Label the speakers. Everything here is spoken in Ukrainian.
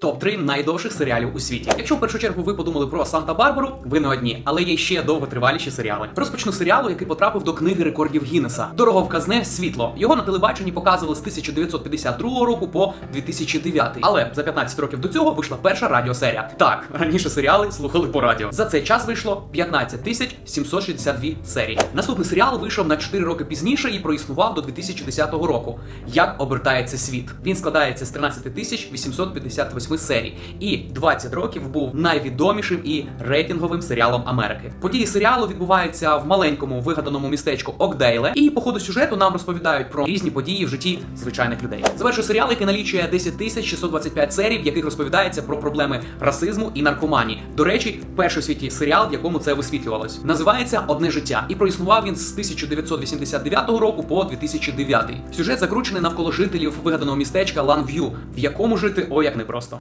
Speaker 1: Топ-3 найдовших серіалів у світі. Якщо в першу чергу ви подумали про Санта-Барбару, ви не одні, але є ще довготриваліші серіали. Розпочну серіалу, який потрапив до книги рекордів Гіннеса. Дороговказне світло. Його на телебаченні показували з 1952 року по 2009. Але за 15 років до цього вийшла перша радіосерія. Так, раніше серіали слухали по радіо. За цей час вийшло 15 тисяч 762 серії. Наступний серіал вийшов на 4 роки пізніше і проіснував до 2010 року. Як обертається світ? Він складається з 13 тисяч 858 серій, і 20 років був найвідомішим і рейтинговим серіалом Америки. Події серіалу відбуваються в маленькому вигаданому містечку Окдейле, і по ходу сюжету нам розповідають про різні події в житті звичайних людей. Завершує серіал, який налічує 10 тисяч 625 серій, в яких розповідається про проблеми расизму і наркоманії. До речі, перший у світі серіал, в якому це висвітлювалось. Називається Одне життя, і проіснував він з 1989 року по 2009. Сюжет закручений навколо жителів вигаданого містечка Ланв'ю, в якому жити о як непросто.